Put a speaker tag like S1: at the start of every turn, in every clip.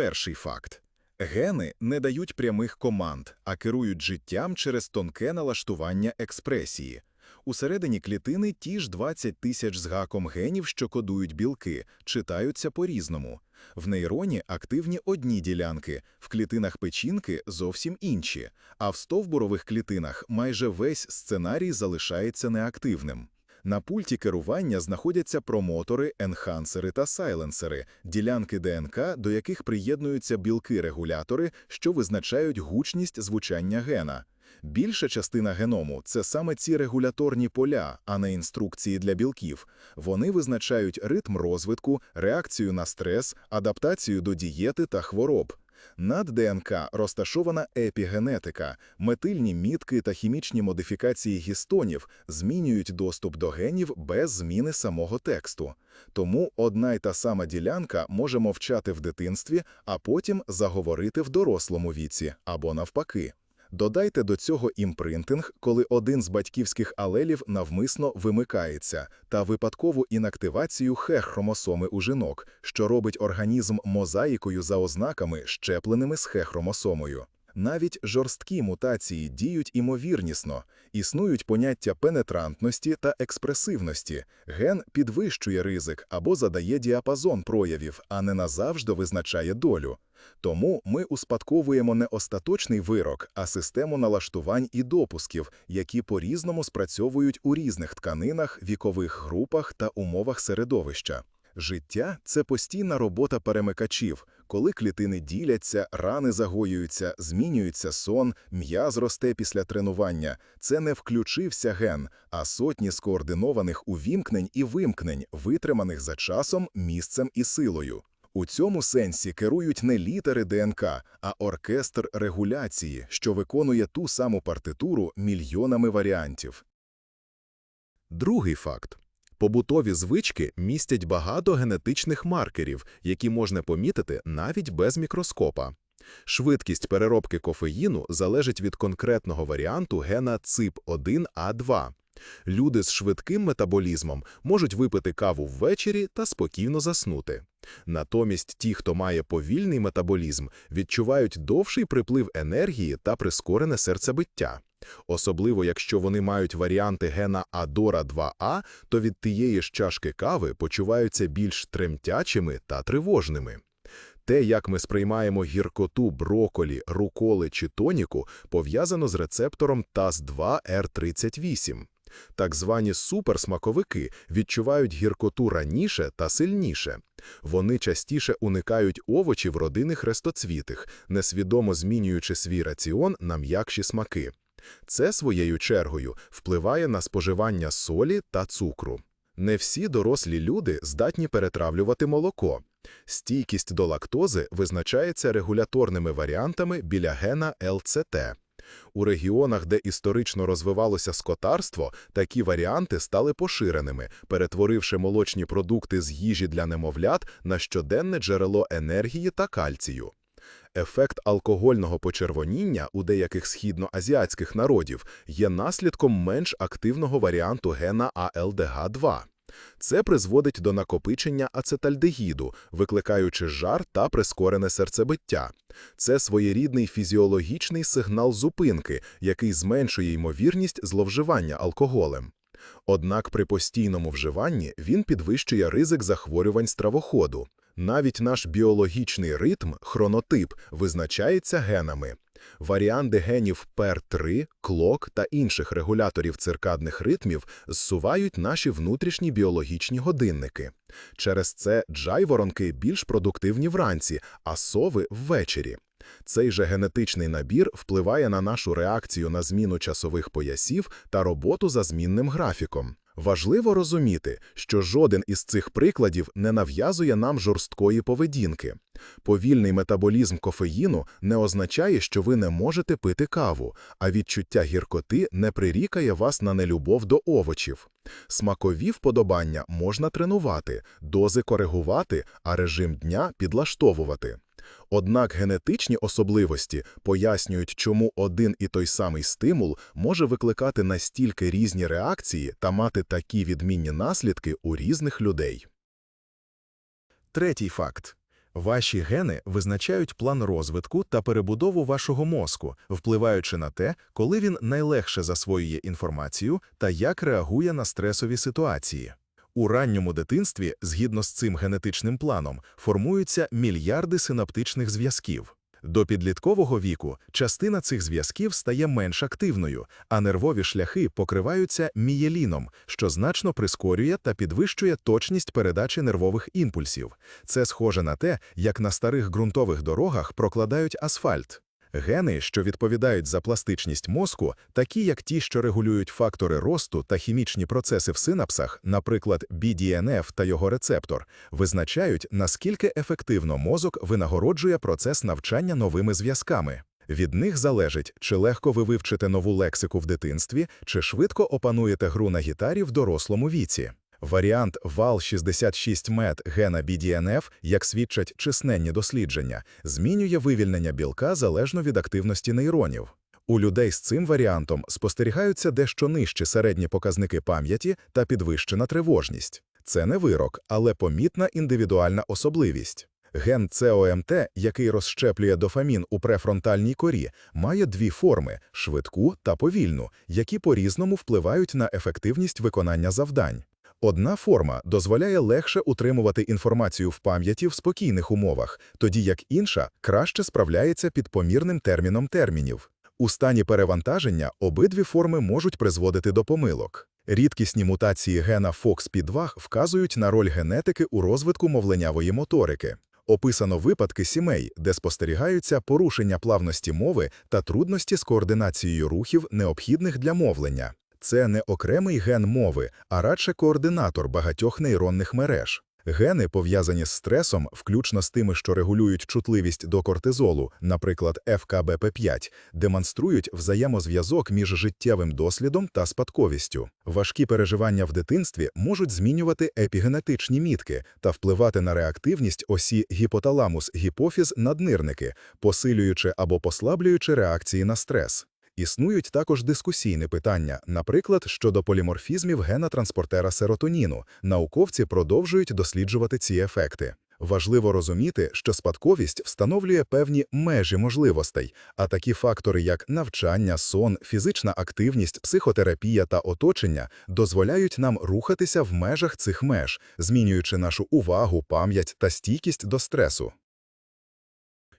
S1: Перший факт. Гени не дають прямих команд, а керують життям через тонке налаштування експресії. Усередині клітини ті ж 20 тисяч з гаком генів, що кодують білки, читаються по-різному. В нейроні активні одні ділянки, в клітинах печінки зовсім інші, а в стовбурових клітинах майже весь сценарій залишається неактивним. На пульті керування знаходяться промотори, енхансери та сайленсери, ділянки ДНК, до яких приєднуються білки-регулятори, що визначають гучність звучання гена. Більша частина геному це саме ці регуляторні поля, а не інструкції для білків. Вони визначають ритм розвитку, реакцію на стрес, адаптацію до дієти та хвороб. Над ДНК розташована епігенетика, метильні мітки та хімічні модифікації гістонів змінюють доступ до генів без зміни самого тексту. Тому одна й та сама ділянка може мовчати в дитинстві, а потім заговорити в дорослому віці або навпаки. Додайте до цього імпринтинг, коли один з батьківських алелів навмисно вимикається, та випадкову інактивацію хе-хромосоми у жінок, що робить організм мозаїкою за ознаками, щепленими з хе-хромосомою. Навіть жорсткі мутації діють імовірнісно, існують поняття пенетрантності та експресивності. Ген підвищує ризик або задає діапазон проявів, а не назавжди визначає долю. Тому ми успадковуємо не остаточний вирок, а систему налаштувань і допусків, які по-різному спрацьовують у різних тканинах, вікових групах та умовах середовища. Життя це постійна робота перемикачів, коли клітини діляться, рани загоюються, змінюється сон, м'яз росте після тренування. Це не включився ген, а сотні скоординованих увімкнень і вимкнень, витриманих за часом, місцем і силою. У цьому сенсі керують не літери ДНК, а оркестр регуляції, що виконує ту саму партитуру мільйонами варіантів. Другий факт. Побутові звички містять багато генетичних маркерів, які можна помітити навіть без мікроскопа. Швидкість переробки кофеїну залежить від конкретного варіанту гена ЦИП1А2. Люди з швидким метаболізмом можуть випити каву ввечері та спокійно заснути. Натомість ті, хто має повільний метаболізм, відчувають довший приплив енергії та прискорене серцебиття. Особливо, якщо вони мають варіанти гена Адора 2А, то від тієї ж чашки кави почуваються більш тремтячими та тривожними. Те, як ми сприймаємо гіркоту броколі, руколи чи тоніку, пов'язано з рецептором ТАС2Р38. Так звані суперсмаковики відчувають гіркоту раніше та сильніше. Вони частіше уникають овочів родинних рестоцвітих, несвідомо змінюючи свій раціон на м'якші смаки. Це своєю чергою впливає на споживання солі та цукру. Не всі дорослі люди здатні перетравлювати молоко. Стійкість до лактози визначається регуляторними варіантами біля гена ЛЦТ. У регіонах, де історично розвивалося скотарство, такі варіанти стали поширеними, перетворивши молочні продукти з їжі для немовлят на щоденне джерело енергії та кальцію. Ефект алкогольного почервоніння у деяких східноазіатських народів є наслідком менш активного варіанту гена АЛДГ2. Це призводить до накопичення ацетальдегіду, викликаючи жар та прискорене серцебиття. Це своєрідний фізіологічний сигнал зупинки, який зменшує ймовірність зловживання алкоголем. Однак при постійному вживанні він підвищує ризик захворювань стравоходу. Навіть наш біологічний ритм, хронотип, визначається генами. Варіанти генів ПЕР3, клок та інших регуляторів циркадних ритмів зсувають наші внутрішні біологічні годинники. Через це джайворонки більш продуктивні вранці, а сови ввечері. Цей же генетичний набір впливає на нашу реакцію на зміну часових поясів та роботу за змінним графіком. Важливо розуміти, що жоден із цих прикладів не нав'язує нам жорсткої поведінки. Повільний метаболізм кофеїну не означає, що ви не можете пити каву, а відчуття гіркоти не прирікає вас на нелюбов до овочів. Смакові вподобання можна тренувати, дози коригувати, а режим дня підлаштовувати. Однак генетичні особливості пояснюють, чому один і той самий стимул може викликати настільки різні реакції та мати такі відмінні наслідки у різних людей. Третій факт.
S2: Ваші гени визначають план розвитку та перебудову вашого мозку, впливаючи на те, коли він найлегше засвоює інформацію та як реагує на стресові ситуації. У ранньому дитинстві, згідно з цим генетичним планом, формуються мільярди синаптичних зв'язків. До підліткового віку частина цих зв'язків стає менш активною, а нервові шляхи покриваються мієліном, що значно прискорює та підвищує точність передачі нервових імпульсів. Це схоже на те, як на старих ґрунтових дорогах прокладають асфальт. Гени, що відповідають за пластичність мозку, такі як ті, що регулюють фактори росту та хімічні процеси в синапсах, наприклад, BDNF та його рецептор, визначають, наскільки ефективно мозок винагороджує процес навчання новими зв'язками. Від них залежить, чи легко ви вивчите нову лексику в дитинстві, чи швидко опануєте гру на гітарі в дорослому віці. Варіант ВАЛ-66МЕТ гена BDNF, як свідчать численні дослідження, змінює вивільнення білка залежно від активності нейронів. У людей з цим варіантом спостерігаються дещо нижчі середні показники пам'яті та підвищена тривожність. Це не вирок, але помітна індивідуальна особливість. Ген ЦОМТ, який розщеплює дофамін у префронтальній корі, має дві форми швидку та повільну, які по-різному впливають на ефективність виконання завдань. Одна форма дозволяє легше утримувати інформацію в пам'яті в спокійних умовах, тоді як інша краще справляється під помірним терміном термінів. У стані перевантаження обидві форми можуть призводити до помилок. Рідкісні мутації гена FOXP2 вказують на роль генетики у розвитку мовленнявої моторики. Описано випадки сімей, де спостерігаються порушення плавності мови та трудності з координацією рухів, необхідних для мовлення. Це не окремий ген мови, а радше координатор багатьох нейронних мереж. Гени, пов'язані з стресом, включно з тими, що регулюють чутливість до кортизолу, наприклад, ФКБП5, демонструють взаємозв'язок між життєвим дослідом та спадковістю. Важкі переживання в дитинстві можуть змінювати епігенетичні мітки та впливати на реактивність осі гіпоталамус-гіпофіз наднирники, посилюючи або послаблюючи реакції на стрес. Існують також дискусійні питання, наприклад, щодо поліморфізмів гена транспортера серотоніну. Науковці продовжують досліджувати ці ефекти. Важливо розуміти, що спадковість встановлює певні межі можливостей, а такі фактори, як навчання, сон, фізична активність, психотерапія та оточення, дозволяють нам рухатися в межах цих меж, змінюючи нашу увагу, пам'ять та стійкість до стресу.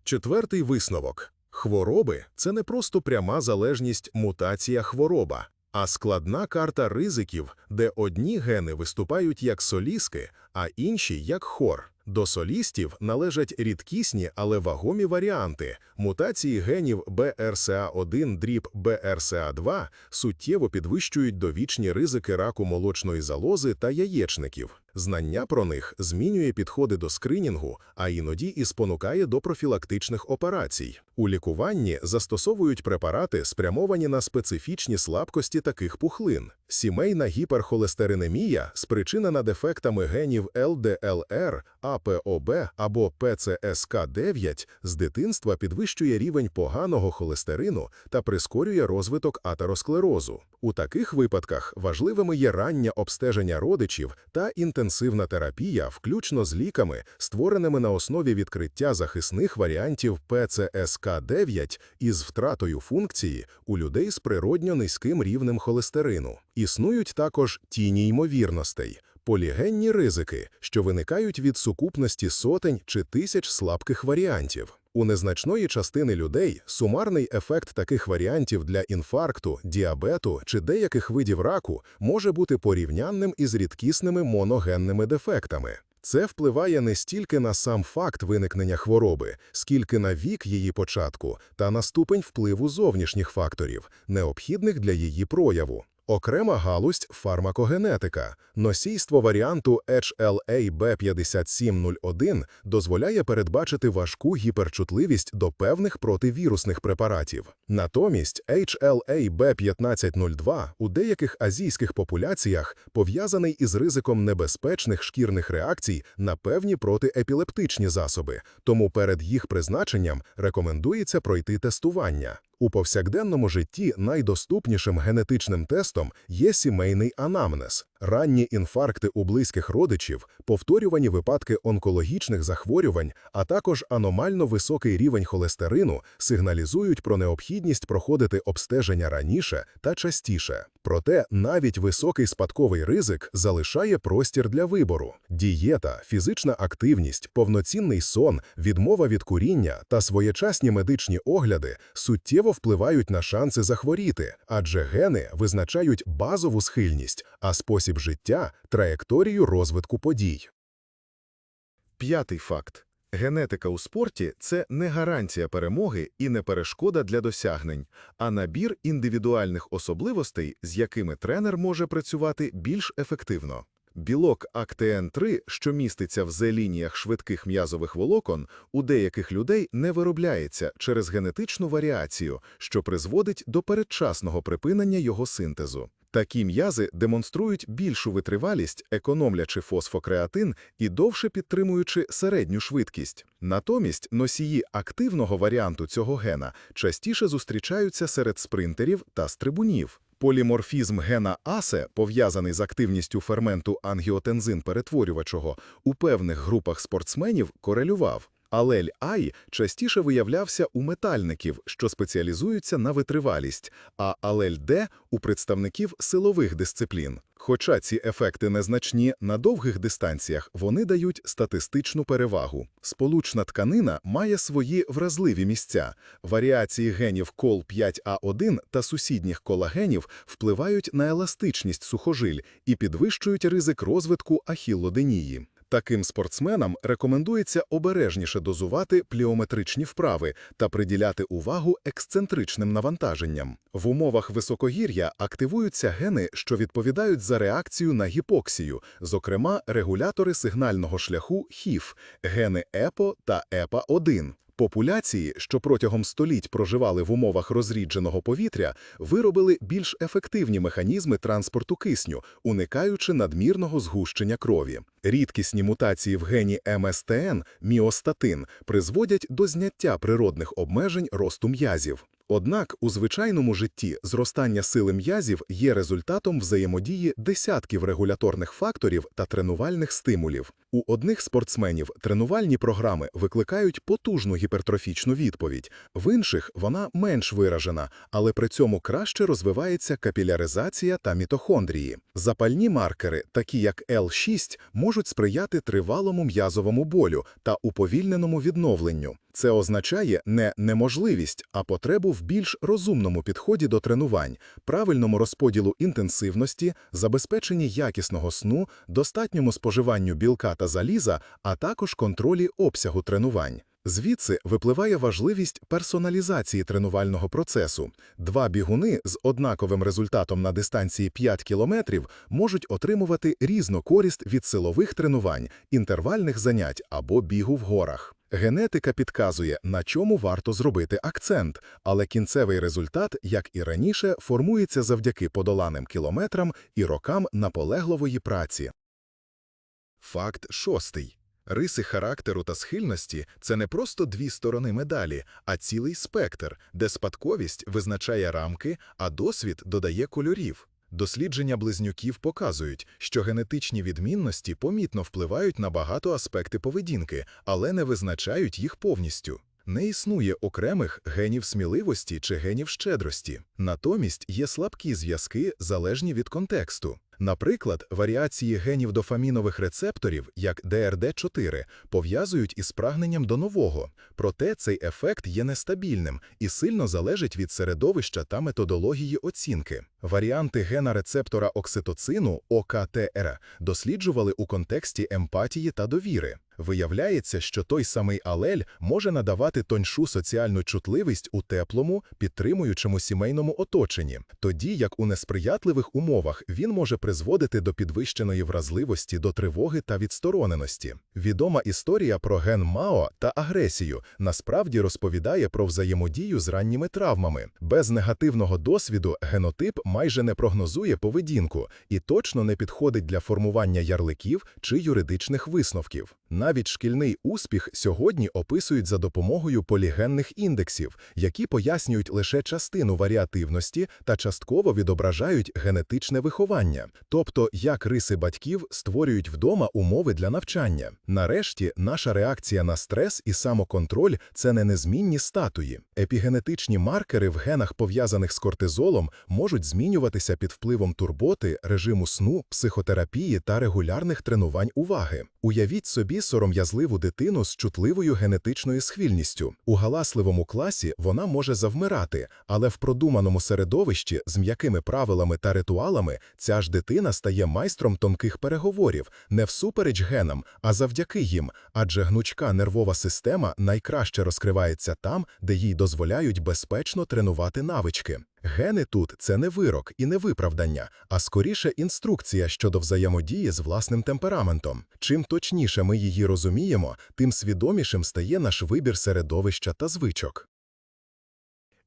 S3: Четвертий висновок. Хвороби це не просто пряма залежність мутація хвороба, а складна карта ризиків, де одні гени виступають як соліски, а інші як хор. До солістів належать рідкісні, але вагомі варіанти. Мутації генів BRCA1 дріб BRCA2 суттєво підвищують довічні ризики раку молочної залози та яєчників. Знання про них змінює підходи до скринінгу, а іноді і спонукає до профілактичних операцій. У лікуванні застосовують препарати, спрямовані на специфічні слабкості таких пухлин. Сімейна гіперхолестеринемія, спричинена дефектами генів ЛДЛР, АПОБ або ПЦСК9, з дитинства підвищує рівень поганого холестерину та прискорює розвиток атеросклерозу. У таких випадках важливими є раннє обстеження родичів та інтенсивна терапія, включно з ліками, створеними на основі відкриття захисних варіантів ПЦСК9 із втратою функції у людей з природньо низьким рівнем холестерину. Існують також тіні ймовірностей, полігенні ризики, що виникають від сукупності сотень чи тисяч слабких варіантів. У незначної частини людей сумарний ефект таких варіантів для інфаркту, діабету чи деяких видів раку може бути порівнянним із рідкісними моногенними дефектами. Це впливає не стільки на сам факт виникнення хвороби, скільки на вік її початку та на ступень впливу зовнішніх факторів, необхідних для її прояву. Окрема галузь фармакогенетика. Носійство варіанту HLA-B5701 дозволяє передбачити важку гіперчутливість до певних противірусних препаратів. Натомість HLA-B1502 у деяких азійських популяціях пов'язаний із ризиком небезпечних шкірних реакцій на певні протиепілептичні засоби, тому перед їх призначенням рекомендується пройти тестування. У повсякденному житті найдоступнішим генетичним тестом є сімейний анамнез. Ранні інфаркти у близьких родичів, повторювані випадки онкологічних захворювань, а також аномально високий рівень холестерину сигналізують про необхідність проходити обстеження раніше та частіше. Проте навіть високий спадковий ризик залишає простір для вибору. Дієта, фізична активність, повноцінний сон, відмова від куріння та своєчасні медичні огляди суттєво впливають на шанси захворіти, адже гени визначають базову схильність, а спосіб життя – траєкторію розвитку подій.
S2: П'ятий факт. Генетика у спорті – це не гарантія перемоги і не перешкода для досягнень, а набір індивідуальних особливостей, з якими тренер може працювати більш ефективно. Білок АКТН-3, що міститься в З-лініях швидких м'язових волокон, у деяких людей не виробляється через генетичну варіацію, що призводить до передчасного припинення його синтезу. Такі м'язи демонструють більшу витривалість, економлячи фосфокреатин і довше підтримуючи середню швидкість. Натомість носії активного варіанту цього гена частіше зустрічаються серед спринтерів та стрибунів. Поліморфізм гена АСЕ, пов'язаний з активністю ферменту ангіотензин-перетворювачого, у певних групах спортсменів корелював. Алель Ай частіше виявлявся у метальників, що спеціалізуються на витривалість, а алель Д – у представників силових дисциплін. Хоча ці ефекти незначні, на довгих дистанціях вони дають статистичну перевагу. Сполучна тканина має свої вразливі місця. Варіації генів кол5А1 та сусідніх колагенів впливають на еластичність сухожиль і підвищують ризик розвитку ахіллоденії. Таким спортсменам рекомендується обережніше дозувати пліометричні вправи та приділяти увагу ексцентричним навантаженням. В умовах високогір'я активуються гени, що відповідають за реакцію на гіпоксію, зокрема регулятори сигнального шляху ХІФ, гени ЕПО та ЕПА-1. Популяції, що протягом століть проживали в умовах розрідженого повітря, виробили більш ефективні механізми транспорту кисню, уникаючи надмірного згущення крові. Рідкісні мутації в гені МСТН, міостатин, призводять до зняття природних обмежень росту м'язів. Однак у звичайному житті зростання сили м'язів є результатом взаємодії десятків регуляторних факторів та тренувальних стимулів. У одних спортсменів тренувальні програми викликають потужну гіпертрофічну відповідь, в інших вона менш виражена, але при цьому краще розвивається капіляризація та мітохондрії. Запальні маркери, такі як L6, можуть сприяти тривалому м'язовому болю та уповільненому відновленню. Це означає не неможливість, а потребу в більш розумному підході до тренувань, правильному розподілу інтенсивності, забезпеченні якісного сну, достатньому споживанню білка та заліза, а також контролі обсягу тренувань. Звідси випливає важливість персоналізації тренувального процесу. Два бігуни з однаковим результатом на дистанції 5 кілометрів можуть отримувати різну користь від силових тренувань, інтервальних занять або бігу в горах. Генетика підказує, на чому варто зробити акцент, але кінцевий результат, як і раніше, формується завдяки подоланим кілометрам і рокам наполегливої праці. Факт шостий. Риси характеру та схильності – це не просто дві сторони медалі, а цілий спектр, де спадковість визначає рамки, а досвід додає кольорів. Дослідження близнюків показують, що генетичні відмінності помітно впливають на багато аспекти поведінки, але не визначають їх повністю. Не існує окремих генів сміливості чи генів щедрості. Натомість є слабкі зв'язки, залежні від контексту. Наприклад, варіації генів дофамінових рецепторів, як ДРД4, пов'язують із прагненням до нового. Проте цей ефект є нестабільним і сильно залежить від середовища та методології оцінки. Варіанти гена рецептора окситоцину ОКТР досліджували у контексті емпатії та довіри. Виявляється, що той самий алель може надавати тоньшу соціальну чутливість у теплому, підтримуючому сімейному оточенні, тоді як у несприятливих умовах він може призводити до підвищеної вразливості до тривоги та відстороненості. Відома історія про ген МАО та агресію насправді розповідає про взаємодію з ранніми травмами. Без негативного досвіду генотип майже не прогнозує поведінку і точно не підходить для формування ярликів чи юридичних висновків. Навіть шкільний успіх сьогодні описують за допомогою полігенних індексів, які пояснюють лише частину варіативності та частково відображають генетичне виховання.
S3: Тобто як риси батьків створюють вдома умови для навчання. Нарешті, наша реакція на стрес і самоконтроль – це не незмінні статуї. Епігенетичні маркери в генах, пов'язаних з кортизолом, можуть змінюватися під впливом турботи, режиму сну, психотерапії та регулярних тренувань уваги. Уявіть собі сором'язливу дитину з чутливою генетичною схильністю. У галасливому класі вона може завмирати, але в продуманому середовищі з м'якими правилами та ритуалами ця ж дитина стає майстром тонких переговорів, не всупереч генам, а завдяки їм, адже гнучка нервова система найкраще розкривається там, де їй дозволяють безпечно тренувати навички. Гени тут це не вирок і не виправдання, а скоріше інструкція щодо взаємодії з власним темпераментом. Чим точніше ми її розуміємо, тим свідомішим стає наш вибір середовища та звичок.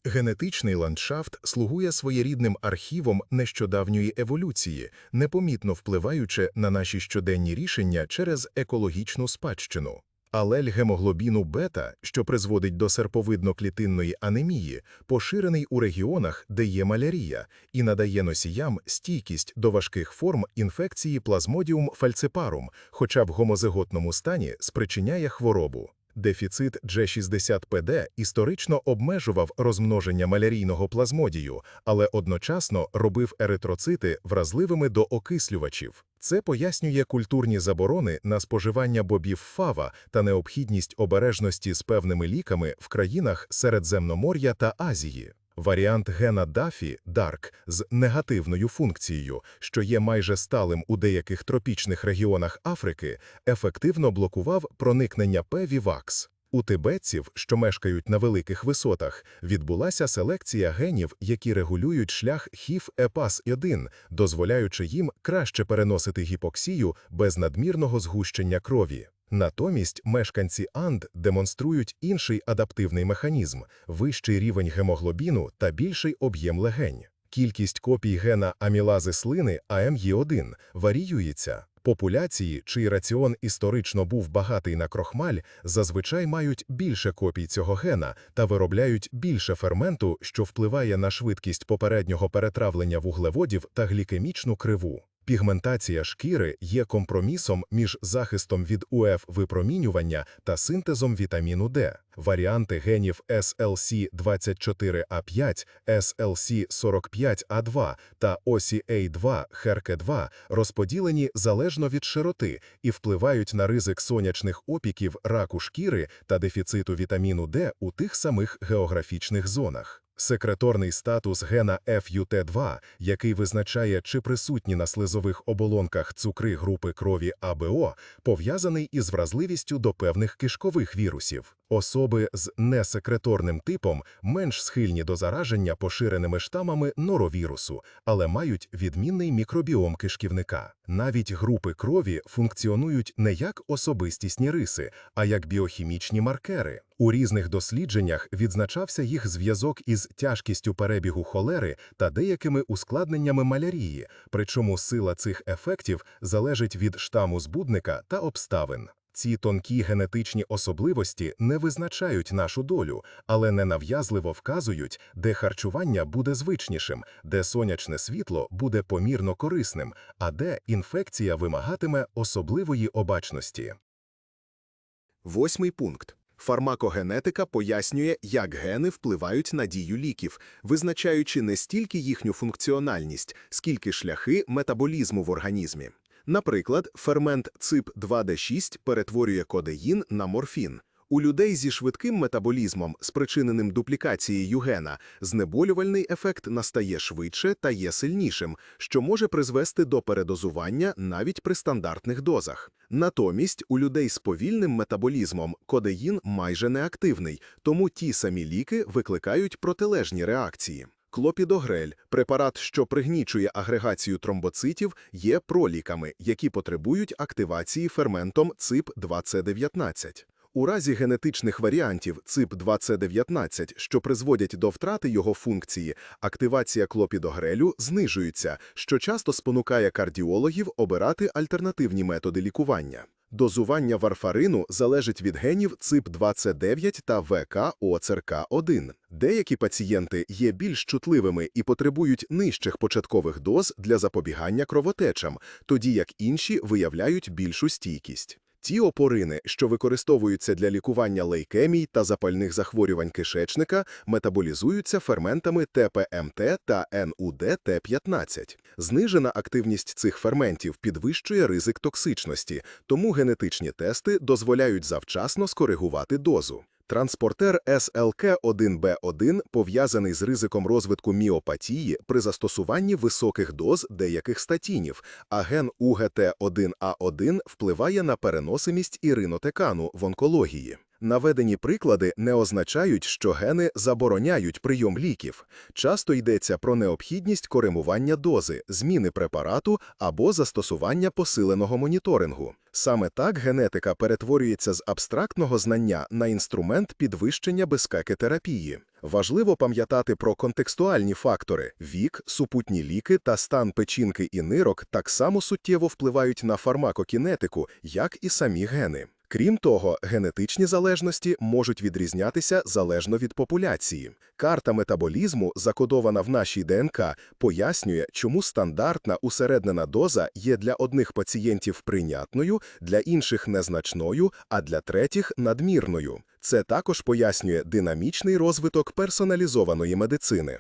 S2: Генетичний ландшафт слугує своєрідним архівом нещодавньої еволюції, непомітно впливаючи на наші щоденні рішення через екологічну спадщину. Алель гемоглобіну бета, що призводить до серповидно-клітинної анемії, поширений у регіонах, де є малярія, і надає носіям стійкість до важких форм інфекції плазмодіум фальципарум, хоча в гомозиготному стані спричиняє хворобу. Дефіцит G60PD історично обмежував розмноження малярійного плазмодію, але одночасно робив еритроцити вразливими до окислювачів. Це пояснює культурні заборони на споживання бобів фава та необхідність обережності з певними ліками в країнах Середземномор'я та Азії. Варіант гена Дафі DARK з негативною функцією, що є майже сталим у деяких тропічних регіонах Африки, ефективно блокував проникнення П-Вівакс. У тибетців, що мешкають на великих висотах, відбулася селекція генів, які регулюють шлях ХІФ-ЕПАС-1, дозволяючи їм краще переносити гіпоксію без надмірного згущення крові. Натомість мешканці Анд демонструють інший адаптивний механізм – вищий рівень гемоглобіну та більший об'єм легень. Кількість копій гена амілази слини АМЄ1 варіюється. Популяції, чий раціон історично був багатий на крохмаль, зазвичай мають більше копій цього гена та виробляють більше ферменту, що впливає на швидкість попереднього перетравлення вуглеводів та глікемічну криву. Пігментація шкіри є компромісом між захистом від УФ-випромінювання та синтезом вітаміну Д. Варіанти генів SLC24A5, SLC45A2 та OCA2, HERK2 розподілені залежно від широти і впливають на ризик сонячних опіків раку шкіри та дефіциту вітаміну Д у тих самих географічних зонах. Секреторний статус гена FUT2, який визначає, чи присутні на слизових оболонках цукри групи крові АБО, пов'язаний із вразливістю до певних кишкових вірусів. Особи з несекреторним типом менш схильні до зараження поширеними штамами норовірусу, але мають відмінний мікробіом кишківника. Навіть групи крові функціонують не як особистісні риси, а як біохімічні маркери. У різних дослідженнях відзначався їх зв'язок із тяжкістю перебігу холери та деякими ускладненнями малярії, причому сила цих ефектів залежить від штаму збудника та обставин. Ці тонкі генетичні особливості не визначають нашу долю, але ненав'язливо вказують, де харчування буде звичнішим, де сонячне світло буде помірно корисним, а де інфекція вимагатиме особливої обачності.
S4: Восьмий пункт. Фармакогенетика пояснює, як гени впливають на дію ліків, визначаючи не стільки їхню функціональність, скільки шляхи метаболізму в організмі. Наприклад, фермент ЦИП-2D6 перетворює кодеїн на морфін. У людей зі швидким метаболізмом, спричиненим дуплікацією гена, знеболювальний ефект настає швидше та є сильнішим, що може призвести до передозування навіть при стандартних дозах. Натомість у людей з повільним метаболізмом кодеїн майже неактивний, тому ті самі ліки викликають протилежні реакції. Клопідогрель, препарат, що пригнічує агрегацію тромбоцитів, є проліками, які потребують активації ферментом ЦИП-2С19. У разі генетичних варіантів ЦИП-2С19, що призводять до втрати його функції, активація клопідогрелю знижується, що часто спонукає кардіологів обирати альтернативні методи лікування. Дозування варфарину залежить від генів ЦИП29 та ВКОЦРК1. Деякі пацієнти є більш чутливими і потребують нижчих початкових доз для запобігання кровотечам, тоді як інші виявляють більшу стійкість. Ті опорини, що використовуються для лікування лейкемій та запальних захворювань кишечника, метаболізуються ферментами ТПМТ та НУД-Т15. Знижена активність цих ферментів підвищує ризик токсичності, тому генетичні тести дозволяють завчасно скоригувати дозу. Транспортер СЛК1Б1 пов'язаний з ризиком розвитку міопатії при застосуванні високих доз деяких статінів, а ген УГТ1А1 впливає на переносимість іринотекану в онкології. Наведені приклади не означають, що гени забороняють прийом ліків. Часто йдеться про необхідність коригування дози, зміни препарату або застосування посиленого моніторингу. Саме так генетика перетворюється з абстрактного знання на інструмент підвищення безпеки терапії. Важливо пам'ятати про контекстуальні фактори – вік, супутні ліки та стан печінки і нирок так само суттєво впливають на фармакокінетику, як і самі гени. Крім того, генетичні залежності можуть відрізнятися залежно від популяції. Карта метаболізму, закодована в нашій ДНК, пояснює, чому стандартна усереднена доза є для одних пацієнтів прийнятною, для інших незначною, а для третіх надмірною. Це також пояснює динамічний розвиток персоналізованої медицини.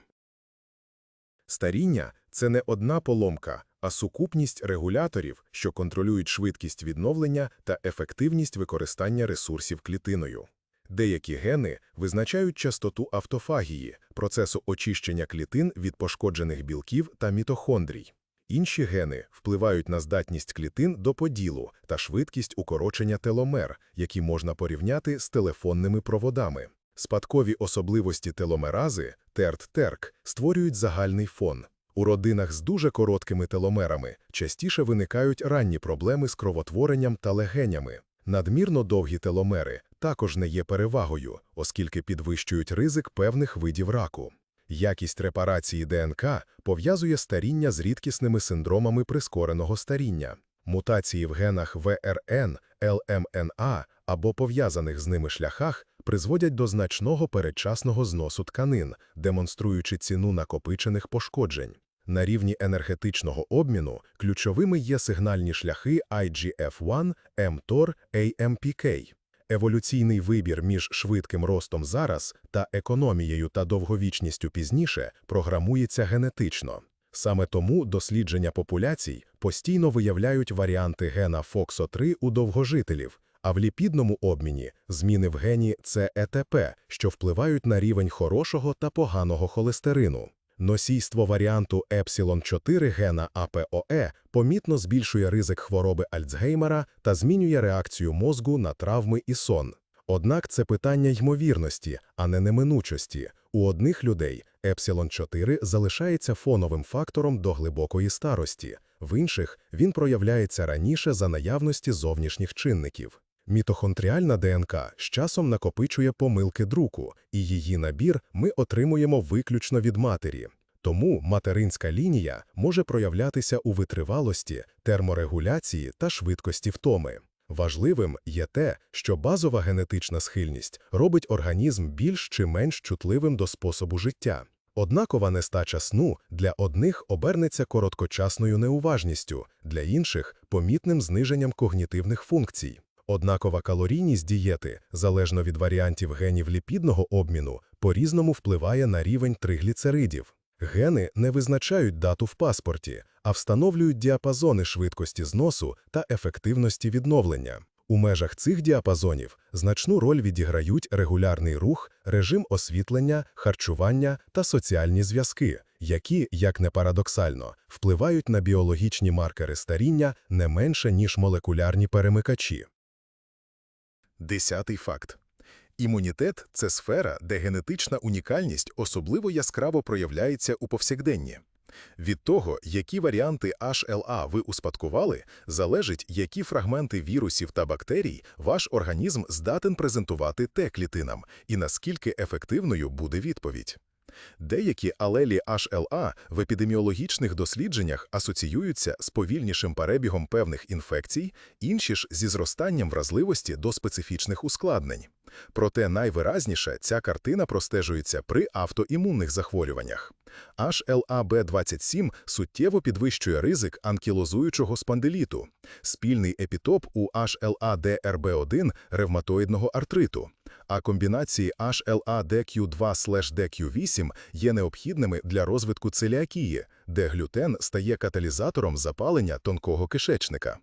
S3: Старіння – це не одна поломка, а сукупність регуляторів, що контролюють швидкість відновлення та ефективність використання ресурсів клітиною. Деякі гени визначають частоту автофагії, процесу очищення клітин від пошкоджених білків та мітохондрій. Інші гени впливають на здатність клітин до поділу та швидкість укорочення теломер, які можна порівняти з телефонними проводами. Спадкові особливості теломерази, ТЕРТ-ТЕРК, створюють загальний фон. У родинах з дуже короткими теломерами частіше виникають ранні проблеми з кровотворенням та легенями. Надмірно довгі теломери також не є перевагою, оскільки підвищують ризик певних видів раку. Якість репарації ДНК пов'язує старіння з рідкісними синдромами прискореного старіння. Мутації в генах ВРН, ЛМНА або пов'язаних з ними шляхах призводять до значного передчасного зносу тканин, демонструючи ціну накопичених пошкоджень. На рівні енергетичного обміну ключовими є сигнальні шляхи IGF-1, mTOR, AMPK. Еволюційний вибір між швидким ростом зараз та економією та довговічністю пізніше програмується генетично. Саме тому дослідження популяцій постійно виявляють варіанти гена FOXO3 у довгожителів, а в ліпідному обміні – зміни в гені ЦЕТП, що впливають на рівень хорошого та поганого холестерину. Носійство варіанту Епсилон-4 гена АПОЕ помітно збільшує ризик хвороби Альцгеймера та змінює реакцію мозку на травми і сон. Однак це питання ймовірності, а не неминучості. У одних людей Епсилон-4 залишається фоновим фактором до глибокої старості, в інших він проявляється раніше за наявності зовнішніх чинників. Мітохондріальна ДНК з часом накопичує помилки друку, і її набір ми отримуємо виключно від матері. Тому материнська лінія може проявлятися у витривалості, терморегуляції та швидкості втоми. Важливим є те, що базова генетична схильність робить організм більш чи менш чутливим до способу життя. Однакова нестача сну для одних обернеться короткочасною неуважністю, для інших – помітним зниженням когнітивних функцій. Однакова калорійність дієти, залежно від варіантів генів ліпідного обміну, по-різному впливає на рівень тригліцеридів. Гени не визначають дату в паспорті, а встановлюють діапазони швидкості зносу та ефективності відновлення. У межах цих діапазонів значну роль відіграють регулярний рух, режим освітлення, харчування та соціальні зв'язки, які, як не парадоксально, впливають на біологічні маркери старіння не менше, ніж молекулярні перемикачі.
S1: Десятий факт. Імунітет – це сфера, де генетична унікальність особливо яскраво проявляється у повсякденні. Від того, які варіанти HLA ви успадкували, залежить, які фрагменти вірусів та бактерій ваш організм здатен презентувати Т-клітинам і наскільки ефективною буде відповідь.
S3: Деякі алелі HLA в епідеміологічних дослідженнях асоціюються з повільнішим перебігом певних інфекцій, інші ж зі зростанням вразливості до специфічних ускладнень. Проте найвиразніше ця картина простежується при автоімунних захворюваннях. HLA-B27 суттєво підвищує ризик анкілозуючого спондиліту, спільний епітоп у HLA-DRB1 ревматоїдного артриту, а комбінації HLA-DQ2-DQ8 є необхідними для розвитку целіакії, де глютен стає каталізатором запалення тонкого кишечника.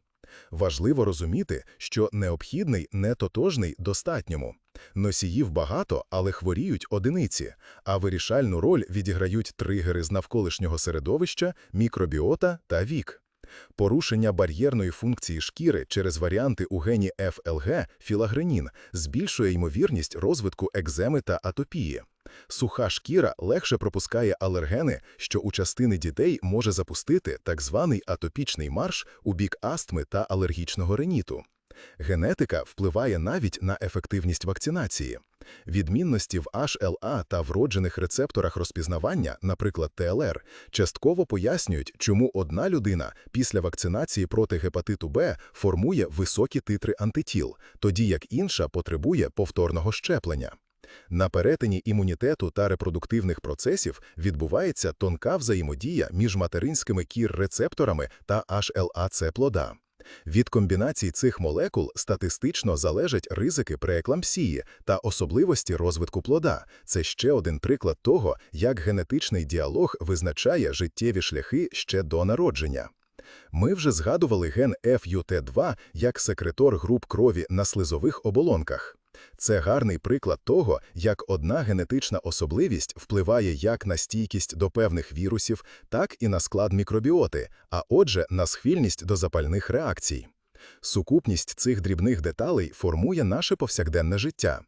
S3: Важливо розуміти, що необхідний не тотожний достатньому. Носіїв багато, але хворіють одиниці, а вирішальну роль відіграють тригери з навколишнього середовища, мікробіота та вік. Порушення бар'єрної функції шкіри через варіанти у гені FLG філагренін збільшує ймовірність розвитку екземи та атопії. Суха шкіра легше пропускає алергени, що у частини дітей може запустити так званий атопічний марш у бік астми та алергічного риніту. Генетика впливає навіть на ефективність вакцинації. Відмінності в HLA та вроджених рецепторах розпізнавання, наприклад, ТЛР, частково пояснюють, чому одна людина після вакцинації проти гепатиту Б формує високі титри антитіл, тоді як інша потребує повторного щеплення. На перетині імунітету та репродуктивних процесів відбувається тонка взаємодія між материнськими кір-рецепторами та HLA-С плода. Від комбінацій цих молекул статистично залежать ризики прееклампсії та особливості розвитку плода. Це ще один приклад того, як генетичний діалог визначає життєві шляхи ще до народження. Ми вже згадували ген FUT2 як секретор груп крові на слизових оболонках. Це гарний приклад того, як одна генетична особливість впливає як на стійкість до певних вірусів, так і на склад мікробіоти, а отже, на схильність до запальних реакцій. Сукупність цих дрібних деталей формує наше повсякденне життя.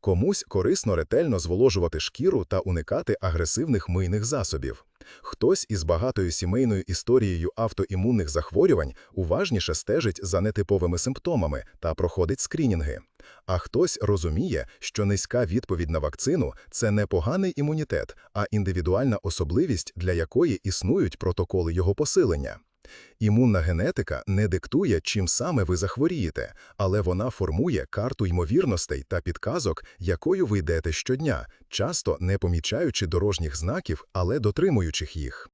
S3: Комусь корисно ретельно зволожувати шкіру та уникати агресивних мийних засобів. Хтось із багатою сімейною історією автоімунних захворювань уважніше стежить за нетиповими симптомами та проходить скринінги. А хтось розуміє, що низька відповідь на вакцину – це не поганий імунітет, а індивідуальна особливість, для якої існують протоколи його посилення. Імунна генетика не диктує, чим саме ви захворієте, але вона формує карту ймовірностей та підказок, якою ви йдете щодня, часто не помічаючи дорожніх знаків, але дотримуючих їх.